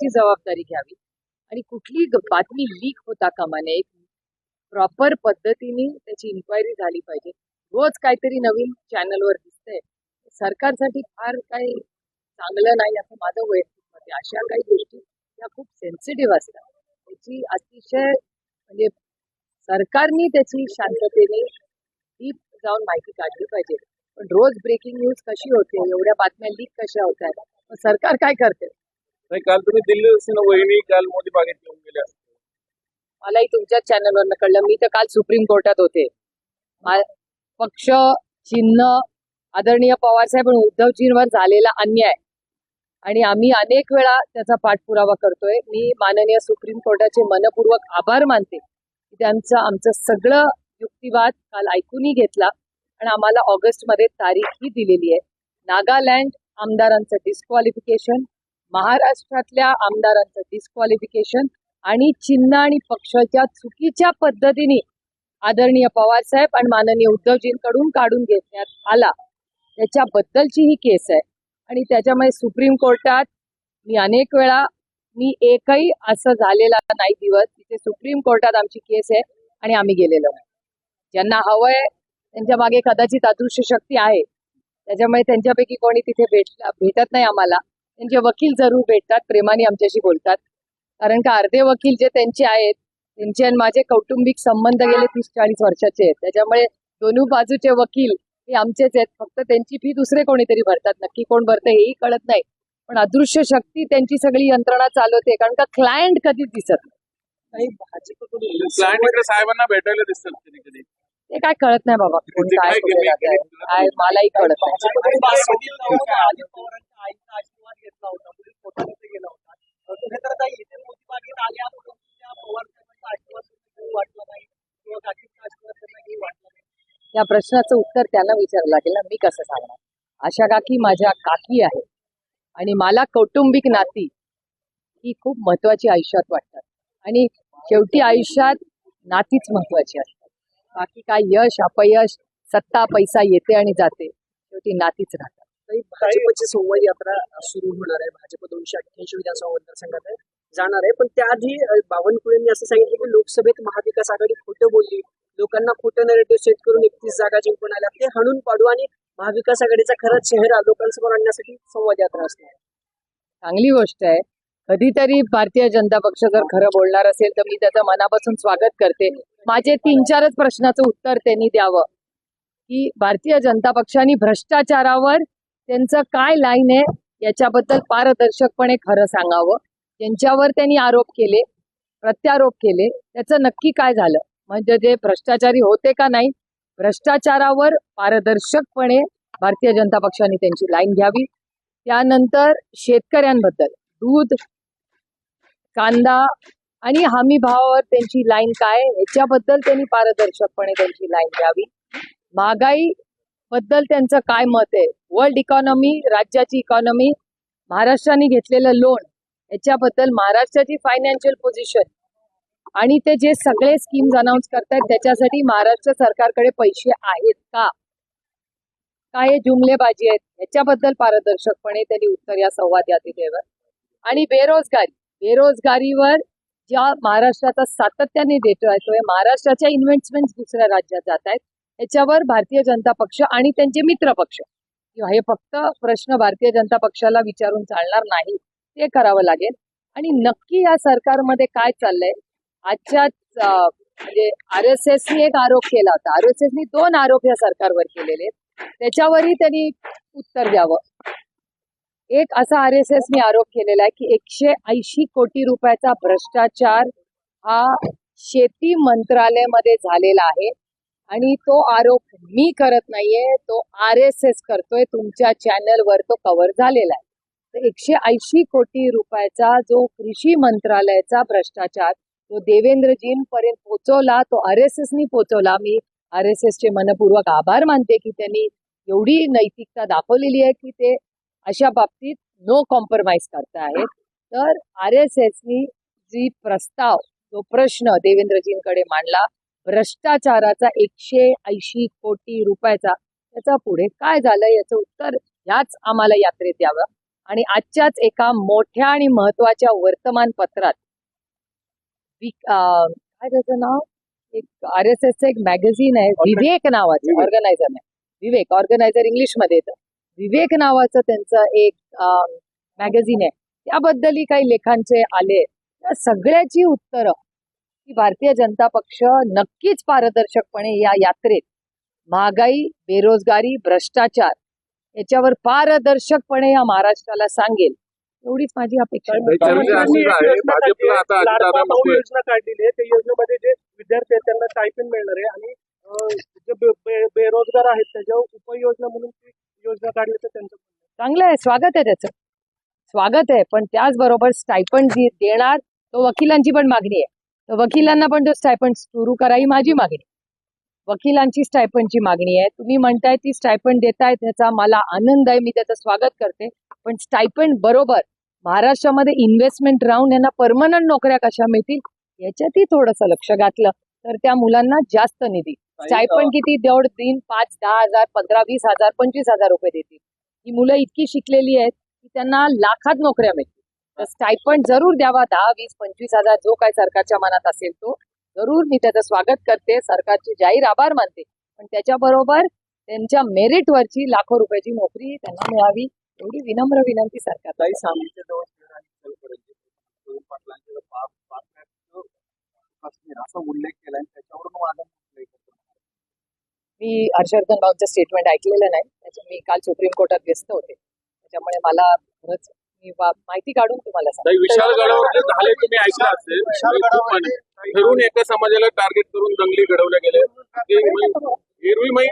ची जबाबदारी घ्यावी. आणि कुठली बातमी लीक होता कामा नये. प्रॉपर पद्धतीने त्याची इन्क्वायरी झाली पाहिजे. रोज काहीतरी नवीन चॅनलवर दिसतंय. सरकारसाठी फार काही चांगलं नाही असं माझं वैयक्तिक मत आहे. अशा काही गोष्टी ह्या खूप सेन्सिटिव्ह असतात. त्याची अतिशय म्हणजे सरकारने त्याची शांततेने डीप जाऊन माहिती काढली पाहिजे. पण रोज ब्रेकिंग न्यूज कशी होते? एवढ्या बातम्या लीक कशा होत आहेत सरकार काय करते? नाही काल तुम्ही दिल्ली असेल वहिनी काल मोदी बागेत घेऊन गेले असते. मलाही तुमच्याच चॅनलवर कळलं. मी तर काल सुप्रीम कोर्टात होते. मा- पक्ष चिन्ह आदरणीय पवारसाहेब आणि उद्धवजींवर झालेला अन्याय. आणि आम्ही अनेक वेळा त्याचा पाठपुरावा करतोय. मी माननीय सुप्रीम कोर्टाचे मनपूर्वक आभार मानते की त्यांचं आमचं सगळं युक्तिवाद काल ऐकूनही घेतला आणि आम्हाला ऑगस्टमध्ये तारीखही दिलेली आहे. नागालँड आमदारांचं डिस्क्वालिफिकेशन महाराष्ट्रातल्या आमदारांचं डिस्क्वालिफिकेशन आणि चिन्ह आणि पक्षाच्या चुकीच्या पद्धतीने आदरणीय पवार साहेब आणि माननीय उद्धवजींकडून काढून घेण्यात आला. त्याच्याबद्दलची ही केस आहे. आणि त्याच्यामुळे सुप्रीम कोर्टात मी अनेक वेळा मी एकही असं झालेला नाही दिवस तिथे सुप्रीम कोर्टात आमची केस आहे आणि आम्ही गेलेलो नाही. ज्यांना हवंय त्यांच्या मागे कदाचित अदृश्य शक्ती आहे. त्याच्यामुळे त्यांच्यापैकी कोणी तिथे भेट भेटत नाही आम्हाला. त्यांचे वकील जरूर भेटतात प्रेमाने आमच्याशी बोलतात कारण का अर्धे वकील जे त्यांचे आहेत त्यांचे आणि माझे कौटुंबिक संबंध गेले तीस चाळीस वर्षाचे आहेत त्याच्यामुळे दोन्ही बाजूचे वकील हे आमचेच आहेत फक्त त्यांची फी दुसरे कोणीतरी भरतात नक्की कोण भरतं हेही कळत नाही पण अदृश्य शक्ती त्यांची सगळी यंत्रणा चालवते कारण का क्लायंट कधीच दिसत नाही साहेबांना भेटायला दिसतात कधी कधी ते काय कळत नाही बाबा कोण. काय मलाही कळत नाही होता पुढील पोटामध्ये म्हणजे गेला होता. कुठेतरी इथे मोदी बागेत आल्यापासून त्या पवार साहेबांचा आशीर्वाद त्यांना घेऊ वाटला नाही. किंवा काकीचा आश्वासन त्यांना वाटलं नाही. या प्रश्नाचं उत्तर त्यांना विचारावं लागेल ना मी कसं सांगणार? आशा काकी माझ्या काकी आहे. आणि मला कौटुंबिक नाती ही खूप महत्वाची आयुष्यात वाटतात. आणि शेवटी आयुष्यात नातीच महत्वाची असतात. बाकी काय यश अपयश सत्ता पैसा येते आणि जाते. शेवटी नातीच राहतात. भाजपची संवाद यात्रा सुरू होणार आहे. भाजप दोनशे अठ्ठ्याऐंशी विधानसभा मतदारसंघात आहे जाणार आहे. पण त्याआधी बावनकुळेंनी असं सांगितलं की लोकसभेत महाविकास आघाडी खोटं बोलली. लोकांना खोटं नरेटिव्ह सेट करून एकतीस जागा जिंकून आल्या. ते हाणून पाडू आणि महाविकास आघाडीचा खरा चेहरा लोकांसमोर आणण्यासाठी संवाद यात्रा असणार. चांगली गोष्ट आहे. कधीतरी भारतीय जनता पक्ष जर खरं बोलणार असेल तर मी त्याचं मनापासून स्वागत करते. माझे तीन चारच प्रश्नाचं उत्तर त्यांनी द्यावं. की भारतीय जनता पक्षाने भ्रष्टाचारावर त्यांचं काय लाईन आहे याच्याबद्दल पारदर्शकपणे खरं सांगावं. त्यांच्यावर त्यांनी आरोप केले प्रत्यारोप केले. त्याचं नक्की काय झालं? म्हणजे जे भ्रष्टाचारी होते का नाही भ्रष्टाचारावर पारदर्शकपणे भारतीय जनता पक्षाने त्यांची लाईन घ्यावी. त्यानंतर शेतकऱ्यांबद्दल दूध कांदा आणि हमी भावावर त्यांची लाईन काय ह्याच्याबद्दल त्यांनी पारदर्शकपणे त्यांची लाईन घ्यावी. महागाई बद्दल त्यांचं काय मत आहे? वर्ल्ड इकॉनॉमी राज्याची इकॉनॉमी महाराष्ट्राने घेतलेलं लोन याच्याबद्दल महाराष्ट्राची फायनान्शियल पोझिशन आणि ते जे सगळे स्कीम्स अनाऊन्स करतायत त्याच्यासाठी महाराष्ट्र सरकारकडे पैसे आहेत का? काय जुमलेबाजी आहेत? याच्याबद्दल पारदर्शकपणे त्यांनी उत्तर या संवाद यात्रेवर आणि बेरोजगारी बेरोजगारीवर ज्या महाराष्ट्राचा सातत्याने देतो आहे महाराष्ट्राच्या इन्व्हेस्टमेंट दुसऱ्या राज्यात जात आहेत याच्यावर भारतीय जनता पक्ष आणि त्यांचे मित्र पक्ष. किंवा हे फक्त प्रश्न भारतीय जनता पक्षाला विचारून चालणार नाही ते करावं लागेल. आणि नक्की या सरकारमध्ये काय चाललंय? आजच्याच म्हणजे आर एस एसनी एक आरोप केला होता. आर एस एसनी दोन आरोप या सरकारवर केलेले. आहेत त्याच्यावरही त्यांनी उत्तर द्यावं. एक असा आर एस एसनी आरोप केलेला आहे की एकशे ऐंशी कोटी रुपयाचा भ्रष्टाचार हा शेती मंत्रालयामध्ये झालेला आहे. आणि तो आरोप मी करत नाहीये तो आर एस एस करतोय तुमच्या चॅनलवर तो कव्हर झालेला आहे. तर एकशे ऐंशी कोटी रुपयाचा जो कृषी मंत्रालयाचा भ्रष्टाचार तो देवेंद्रजींपर्यंत पोहोचवला तो आर एस एसनी पोहोचवला. मी आर एस एसचे मनपूर्वक आभार मानते की त्यांनी एवढी नैतिकता दाखवलेली आहे की ते अशा बाबतीत नो कॉम्प्रोमाइज करता आहेत तर आर एस एसनी जी प्रस्ताव जो प्रश्न देवेंद्रजींकडे मांडला भ्रष्टाचाराचा एकशे ऐंशी कोटी रुपयाचा त्याचा पुढे काय झालं याचं उत्तर ह्याच आम्हाला यात्रेत द्यावं आणि आजच्याच एका मोठ्या आणि महत्त्वाच्या वर्तमानपत्रात काय त्याचं नाव? एक आर एस एसचं एक मॅगझिन आहे विवेक नावाचं ऑर्गनायझर नाही विवेक ऑर्गनायझर इंग्लिशमध्ये येतं. विवेक नावाचं त्यांचं एक मॅगझिन आहे. त्याबद्दलही काही लेखांचे आले. त्या सगळ्याची उत्तरं की भारतीय जनता पक्ष नक्कीच पारदर्शकपणे या यात्रेत महागाई बेरोजगारी भ्रष्टाचार याच्यावर पारदर्शकपणे या महाराष्ट्राला सांगेल. एवढीच माझी अपेक्षा. योजना काढलेली आहे. त्या योजनेमध्ये जे विद्यार्थी आहेत त्यांना टायपिंग मिळणार आहे. आणि जे बेरोजगार आहेत त्याच्यावर उपयोजना म्हणून ती योजना काढली तर त्यांचं चांगलं आहे. स्वागत आहे त्याचं. स्वागत आहे. पण त्याचबरोबर स्टायपंड जी देणार तो वकिलांची पण मागणी आहे. तर वकिलांना पण तो स्टायपंड सुरू करा ही माझी मागणी. वकिलांची स्टायपंडची मागणी आहे. तुम्ही म्हणताय ती स्टायपंड देताय त्याचा मला आनंद आहे मी त्याचं स्वागत करते. पण स्टायपंड बरोबर महाराष्ट्रामध्ये इन्व्हेस्टमेंट राहून यांना परमनंट नोकऱ्या कशा मिळतील याच्यातही थोडंसं लक्ष घातलं. तर त्या मुलांना जास्त निधी. स्टायपंड किती? देवड दिन पाच दहा हजार पंधरा वीस हजार पंचवीस हजार रुपये देतील. ही मुलं इतकी शिकलेली आहेत की त्यांना लाखात नोकऱ्या मिळतील. तर स्टायपंड जरूर द्यावा दहा वीस पंचवीस हजार जो काय सरकारच्या मनात असेल तो जरूर मी त्याचं स्वागत करते. सरकारचे जाहीर आभार मानते. पण त्याच्याबरोबर त्यांच्या मेरिटवरची लाखो रुपयाची नोकरी त्यांना मिळावी एवढी विनम्र विनंती सरकार असा उल्लेख केला त्याच्यावरून. मी हर्षवर्धन भाऊंचं स्टेटमेंट ऐकलेलं नाही. त्याच्या मी काल सुप्रीम कोर्टात व्यस्त होते. त्याच्यामुळे मला खरंच मी वा- माहिती काढून तुम्हाला सांगते. काही विशाल गडावर जे झाले तुम्ही ऐकलं असेल. विशाल खूप गडावर म्हणे. ठरून एका समाजाला टार्गेट करून दंगली घडवल्या गेल्या. ते म्हणजे एरवी मै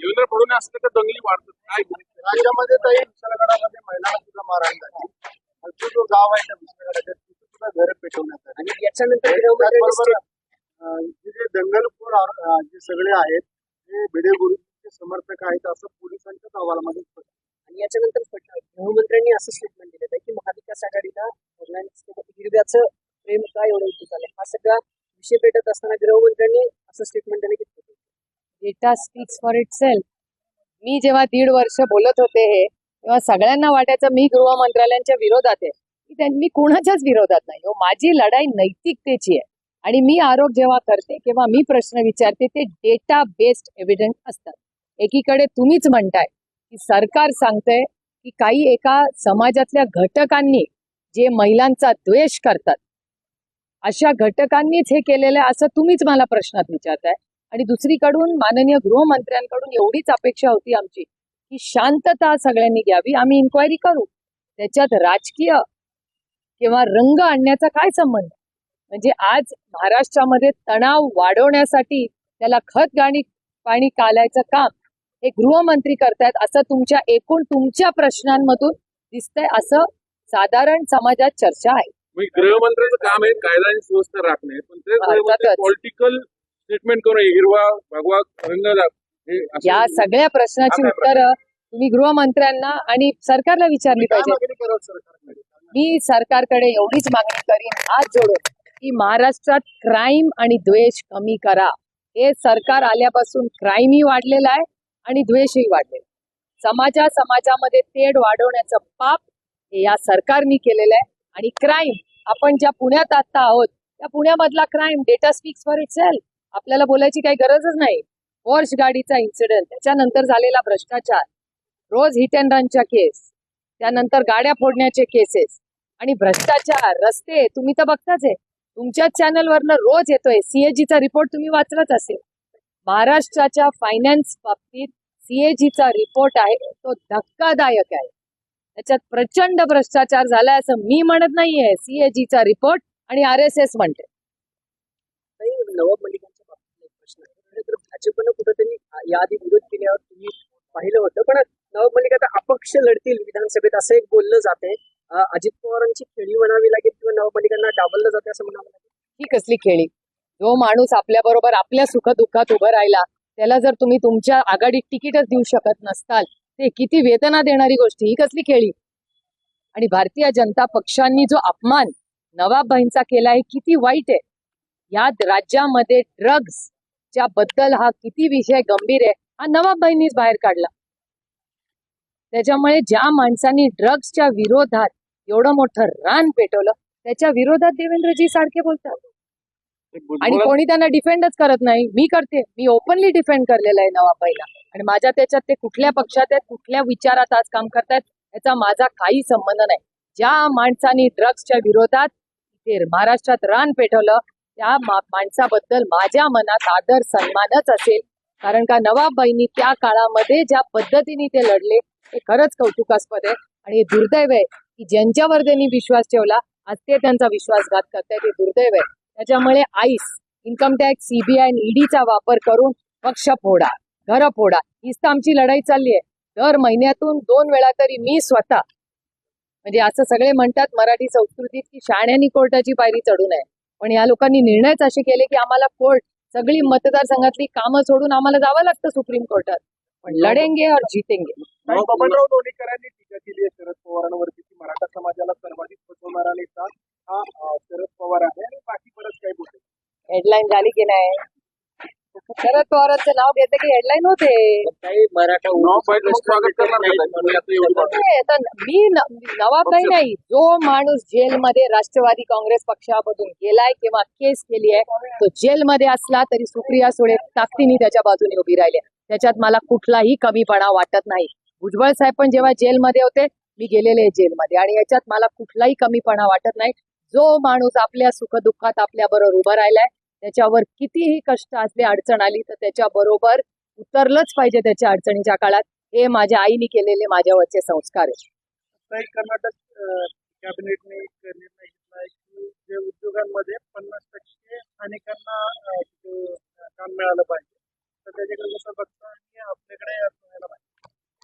देवेंद्र फडणवीस असलं तर दंगली वाढतात. काय राज्यामध्ये काही विशालगडामध्ये महिलांना सुद्धा मारहाण झाली जो गाव आहे त्या विशालगडाच्या तिथे सुद्धा घर पेटवण्यात आली. आणि याच्यानंतर गृहमंत्र्यांनी त्याचबरोबर अं, हे जे दंगलखोर आर- अं, जे सगळे आहेत ते भिडे गुरुचे समर्थक आहेत असं पोलिसांच्याच अहवालामध्ये स्पष्ट आहे. आणि याच्यानंतर फट- गृहमंत्र्यांनी असं स्टेटमेंट दिलं आहे की महाविकास आघाडीला महिलांसोबत हिरव्याचं प्रेम काय एवढं उठून झालंय? हा सगळा विषय पेटत असताना गृहमंत्र्यांनी असं स्टेटमेंट दिलं की data speaks for itself मी जेव्हा दीड वर्ष बोलत होते हे तेव्हा सगळ्यांना वाटायचं मी गृह मंत्रालयांच्या विरोधात आहे. मी कोणाच्याच विरोधात नाही. हो माझी लढाई नैतिकतेची आहे. आणि मी आरोप जेव्हा करते किंवा मी प्रश्न विचारते ते डेटा बेस्ड एव्हिडन्स असतात. एकीकडे तुम्हीच म्हणताय की सरकार सांगतंय की काही एका समाजातल्या घटकांनी जे महिलांचा द्वेष करतात अशा घटकांनीच हे केलेलं आहे असं तुम्हीच मला प्रश्नात विचारताय. आणि दुसरीकडून माननीय गृहमंत्र्यांकडून एवढीच अपेक्षा होती आमची की शांतता सगळ्यांनी घ्यावी. आम्ही इन्क्वायरी करू. त्याच्यात राजकीय किंवा रंग आणण्याचा काय संबंध? म्हणजे आज महाराष्ट्रामध्ये तणाव वाढवण्यासाठी त्याला खत गाणी पाणी कालायचं काम हे गृहमंत्री करतायत असं तुमच्या एकूण तुमच्या प्रश्नांमधून दिसतंय असं साधारण समाजात चर्चा आहे. गृहमंत्र्याचं काम आहे कायदा आणि सुव्यवस्था राखणे. पण. पॉलिटिकल स्टेटमेंट करून हिरवा भगवा रंग या सगळ्या प्रश्नाची उत्तरं तुम्ही गृहमंत्र्यांना आणि सरकारला विचारली पाहिजे. मी सरकारकडे एवढीच मागणी करीन हात जोडून की महाराष्ट्रात क्राईम आणि द्वेष कमी करा. हे सरकार आल्यापासून क्राईमही वाढलेला आहे. आणि द्वेषही वाढेल. समाजा समाजामध्ये तेढ वाढवण्याचं पाप हे या सरकारने केलेलं आहे आणि क्राईम आपण ज्या पुण्यात आता आहोत त्या पुण्यामधला crime data speaks for itself आपल्याला बोलायची काही गरजच नाही. पोर्श गाडीचा इन्सिडेंट त्याच्यानंतर झालेला भ्रष्टाचार रोज हिट अँड रनच्या केस त्यानंतर गाड्या फोडण्याचे केसेस आणि भ्रष्टाचार रस्ते तुम्ही तर बघताच आहे. तुमच्याच चॅनलवरनं रोज येतोय. सीएजीचा रिपोर्ट तुम्ही वाचलाच असेल. महाराष्ट्राच्या फायनान्स बाबतीत सीएजीचा रिपोर्ट आहे तो धक्कादायक आहे. त्याच्यात प्रचंड भ्रष्टाचार झालाय असं मी म्हणत नाहीये सीएजीचा रिपोर्ट आणि आर एस एस म्हणते. नवाब मलिकांच्या बाबतीत प्रश्न आहे. तर भाजपनं कुठेतरी याआधी विरोध केल्यावर तुम्ही पाहिलं होतं पण नवाब मलिक आता अपक्ष लढतील विधानसभेत असं एक बोललं जाते अजित पवारांची खेळी म्हणावी लागेल किंवा नवाब मलिकांना डावललं जाते असं म्हणावं लागेल? ही कसली खेळी? जो माणूस आपल्या बरोबर आपल्या सुखदुःखात उभं राहिला त्याला जर तुम्ही तुमच्या आघाडीत तिकीटच देऊ शकत नसताल ते किती वेदना देणारी गोष्ट ही कसली खेळी? आणि भारतीय जनता पक्षांनी जो अपमान नवाबबाईंचा केला आहे किती वाईट आहे. या राज्यामध्ये ड्रग्ज च्या बद्दल हा किती विषय गंभीर आहे हा नवाबबाईंनीच बाहेर काढला. त्याच्यामुळे ज्या माणसांनी ड्रग्सच्या विरोधात एवढं मोठं रान पेटवलं त्याच्या विरोधात देवेंद्रजी सारखे बोलतात. आणि कोणी त्यांना डिफेंडच करत नाही. मी करते. मी ओपनली डिफेंड करलेलं आहे नवाबाईला आणि माझ्या त्याच्यात ते कुठल्या पक्षात आहेत कुठल्या विचारात आज काम करतायत याचा माझा काही संबंध नाही. ज्या माणसाने ड्रग्सच्या विरोधात ते महाराष्ट्रात रान पेटवलं त्या माणसाबद्दल माझ्या मनात आदर सन्मानच असेल. कारण का नवाबाईंनी त्या काळामध्ये ज्या पद्धतीने ते लढले ते खरंच कौतुकास्पद आहे. आणि हे दुर्दैव आहे की ज्यांच्यावर त्यांनी विश्वास ठेवला आज ते त्यांचा विश्वासघात करतायत हे दुर्दैव आहे. त्याच्यामुळे आईस इन्कम टॅक्स सीबीआय ईडीचा वापर करून पक्ष फोडा घर फोडा. हीच तर आमची लढाई चालली आहे. दर महिन्यातून दोन वेळा तरी मी स्वतः म्हणजे असं सगळे म्हणतात मराठी संस्कृतीत की शाण्यानी कोर्टाची पायरी चढू नये. पण या लोकांनी निर्णयच असे केले की आम्हाला कोर्ट सगळी मतदारसंघातली कामं सोडून आम्हाला जावं लागतं सुप्रीम कोर्टात. पण लढेंगे और जितेंगे. बबनराव लोणीकरांनी टीका केली आहे शरद पवारांवरती मराठा समाजाला सर्वाधिक फसवणारा नेता हा शरद पवार आहे आणि बाकी बरंच काही बोलते. हेडलाईन झाली की नाही? शरद पवारांचं नाव घेते की हेडलाईन होते? काही मराठा नाव पाहिजे मग स्वागत करणार नाही. मी आता एवढं वाटतं. नाही, आता मी न- नवाबाई नाही. जो माणूस जेलमध्ये राष्ट्रवादी काँग्रेस पक्षामधून गेलाय किंवा केस केली आहे तो जेलमध्ये असला तरी सुप्रिया सुळे ताकदीने त्याच्या बाजूने उभी राहिली. त्याच्यात मला कुठलाही कमीपणा वाटत नाही. भुजबळ साहेब पण जेव्हा जेलमध्ये होते मी गेलेले आहे जेलमध्ये. आणि याच्यात मला कुठलाही कमीपणा वाटत नाही. जो माणूस आपल्या सुखदुःखात आपल्या बरोबर उभा राहिलाय त्याच्यावर कितीही कष्ट असले अडचण आली तर त्याच्या बरोबर उतरलंच पाहिजे त्याच्या अडचणीच्या काळात. हे माझ्या आईने केलेले माझ्यावरचे संस्कार आहेत. कर्नाटक कॅबिनेटने एक निर्णय घेतला आहे की जे उद्योगांमध्ये पन्नास टक्के स्थानिकांना अं, तिथे, अं, काम मिळालं पाहिजे तर त्याच्याकडे कसं बघता आणि आपल्याकडे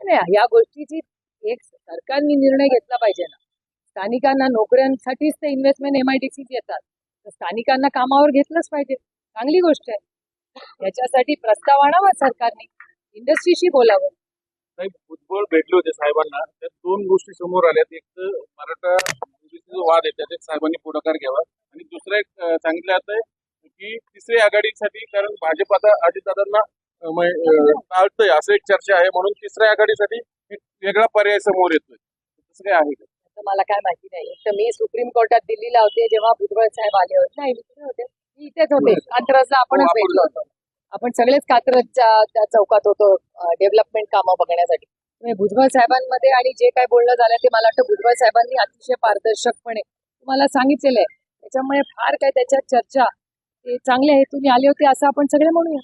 नाही या गोष्टीची एक सरकारने निर्णय घेतला पाहिजे ना. स्थानिकांना नोकऱ्यांसाठीच ते इन्व्हेस्टमेंट एमआयडीसी येतात. तर स्थानिकांना कामावर घेतलंच पाहिजे. चांगली गोष्ट आहे. याच्यासाठी प्रस्ताव आणावा सरकारने. इंडस्ट्रीशी बोलावं. साहेब भुजबळ भेटले होते साहेबांना. त्या दोन गोष्टी समोर आल्यात. एक तर मराठा जो वाद आहे. त्याच्यात साहेबांनी पुढाकार घ्यावा. आणि दुसरं एक सांगितलं जात आहे की तिसरी आघाडीसाठी कारण भाजप आता अजितदादांना अं, टाळतंय. असं एक चर्चा आहे. म्हणून तिसऱ्या आघाडीसाठी एक वेगळा पर्याय समोर येतोय. तसं काय आहे का? मला काय माहिती नाही. तर मी सुप्रीम कोर्टात दिल्लीला होते जेव्हा भुजबळ साहेब आले होते. नाही होते. मी इथेच होते. कात्रजला आपणच आपण भेटलो होतो. आपण सगळेच कात्रजच्या त्या चौकात होतो डेव्हलपमेंट कामं बघण्यासाठी. भुजबळ साहेबांमध्ये आणि जे काय बोलणं झालं ते मला वाटतं भुजबळ साहेबांनी अतिशय पारदर्शकपणे तुम्हाला सांगितलेलं आहे. त्याच्यामुळे फार काय त्याच्यात चर्चा. ते चांगल्या हेतूने आले होते असं आपण सगळे म्हणूया.